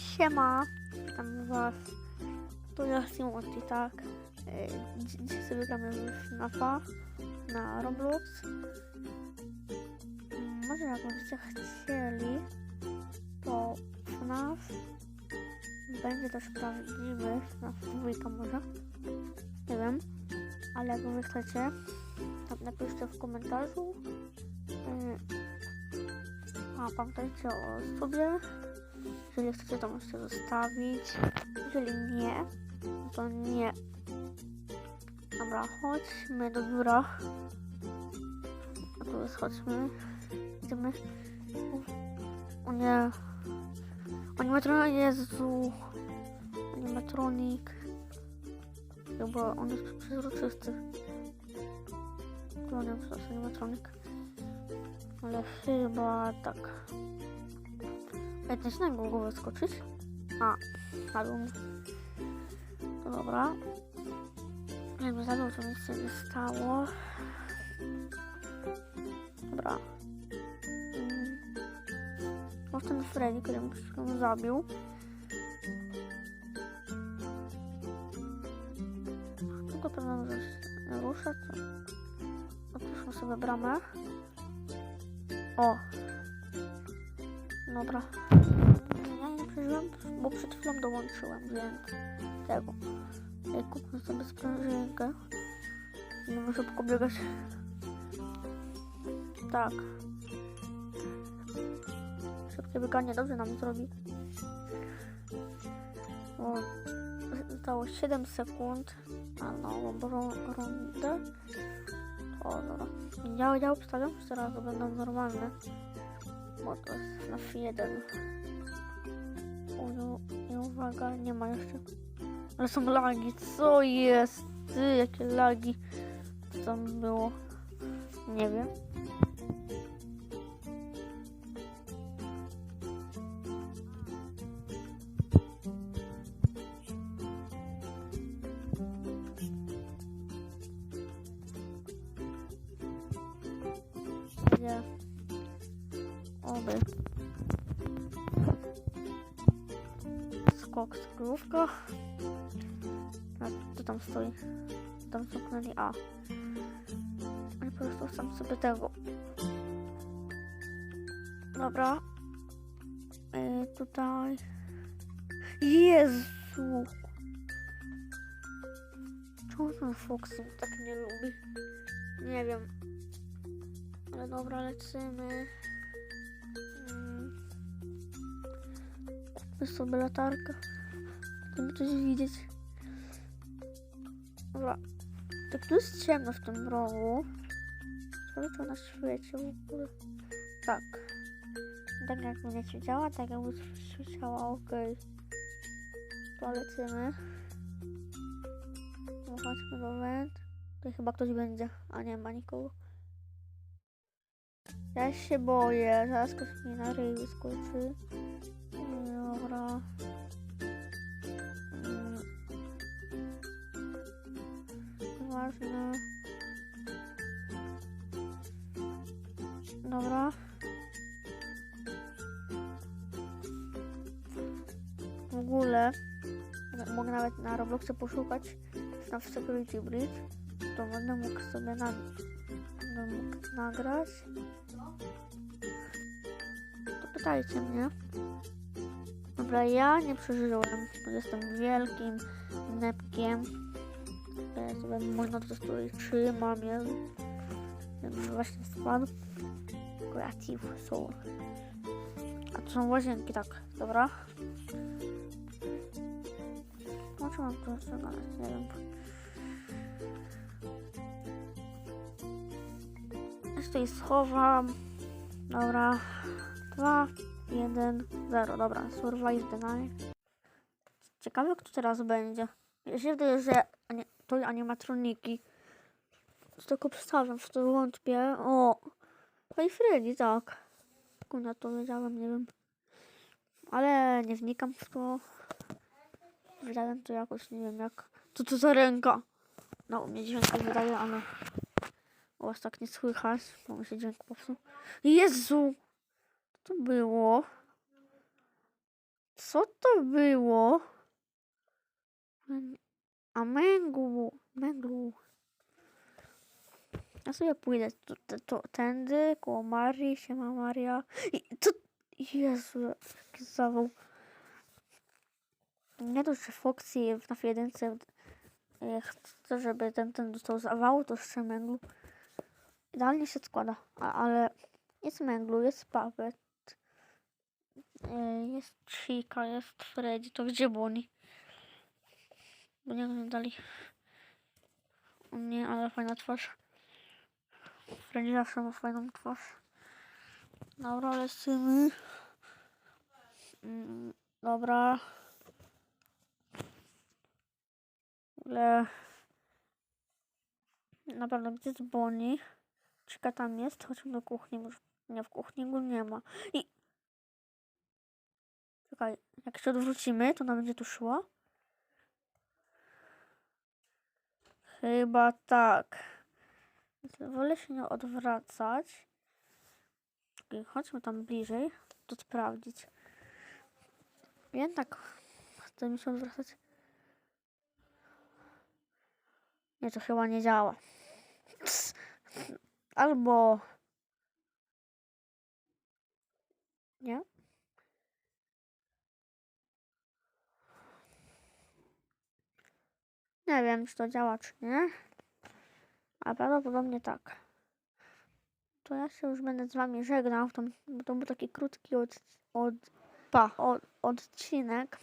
Siema, witam was. Tu jest Timothy, tak. E, dzi- Dzisiaj sobie gramy w FNAFa na Roblox. Mm, Może jakbyście chcieli, to FNAF będzie też prawdziwy, FNAF dwójka może. Nie wiem, ale jak wy chcecie, to napiszcie w komentarzu. E, A pamiętajcie o sobie. Jeżeli chcecie, to możecie zostawić. Jeżeli nie, to nie. Dobra, chodźmy do biura. A tu jest, chodźmy. Idziemy. O nie. Animatronik, Jezu. Animatronik. Chyba on jest przezroczysty. To nie wiem, jest animatronik. Ale chyba tak. Ej, też na głowę skoczyć? A, dół. To dobra. Jakby za to nic się nie stało. Dobra. Mm. Może ten Freddy, który chwilą zabił. Tylko może się ruszać. Otwórzmy sobie bramę. O! Dobra. Ja nie przeżyłem, bo przed chwilą dołączyłem, więc tego. Ej, kupmy sobie sprężynkę. Będziemy szybko biegać. Tak. Szybkie bieganie dobrze nam zrobi. O, zostało 7 sekund na nową rundę. O, dobra. Ja, ja obstawiam, że teraz będą normalne. Bo to jest na jeden. O, no, i uwaga, nie ma jeszcze. Ale są lagi, co jest? Ty, jakie lagi? Co tam było? Nie wiem. Skok z krówka. A co tam stoi? Tam zamknęli A. I po prostu sam sobie tego. Dobra. E, tutaj. Jezu! Czemu ten Foxy tak nie lubi? Nie wiem. Ale dobra, lecimy. Kupmy sobie latarkę. Chcemy coś widzieć. Dobra. Tak tu jest ciemno w tym rogu. Ciekawe, czy ona świeci w ogóle. Tak. Tak jakby nie świeciała, tak jakby świeciała, okej. To lecimy. No, chodźmy do węd. Tutaj chyba ktoś będzie, a nie ma nikogo. Ja się boję, zaraz ktoś mi na ryj wyskoczy. Dobra. Mm. Ważne. Dobra. W ogóle mogę nawet na Robloxie poszukać na Security Bridge, to będę mógł sobie na, mógł nagrać. To pytajcie mnie. Dobra, ja nie przeżyłem. bo Jestem wielkim nepkiem. Ja sobie można to. Ja ja bym właśnie spadł. Creative Soul. A to są łazienki, tak. Dobra. Może mam to jeszcze nie wiem. Jeszcze jej schowam. Dobra. Dwa, jeden, zero. Dobra, survive the night. Ciekawe, kto teraz będzie. Ja się wydaje, że ani- to animatroniki. To tylko przedstawiam, w to wątpię. O! Hej Freddy, tak. Jak na to wiedziałem, nie wiem. Ale nie wnikam w to. Wydałem to jakoś, nie wiem jak. Co to za ręka? No, u mnie dźwięk wydaje, ale u was tak nie słychać, bo mi się dźwięk popsuł. Jezu! To było? Co to było? A męglu, męglu. Ja sobie pójdę tu, tu, tu, tędy, koło Marii, siema Maria. I co? Jezu, jaki zawał. Nie dość, że Foxy na jedynce e, chce, żeby ten, ten dostał zawału, to jeszcze męglu. Idealnie się składa, A, ale jest męglu, jest Puppet, e, jest Chica, jest Freddy, to gdzie Bonnie? Bo nie oglądali. O nie, ale fajna twarz. Freddy zawsze ma fajną twarz. Dobra, lecimy. Mm, Dobra. Ale... Na pewno gdzie jest Bonnie? Chica tam jest, chodźmy do kuchni. Może... Nie, w kuchni go nie ma. I... Czekaj, jak się odwrócimy, to nam będzie tu szło. Chyba tak. Wolę się nie odwracać. Chodźmy tam bliżej, to sprawdzić. Jednak chcę mi się odwracać. Nie, to chyba nie działa. Albo... Nie? Nie wiem, czy to działa, czy nie. A prawdopodobnie tak. To ja się już będę z wami żegnał, bo to był taki krótki od, od, pa, od, odcinek.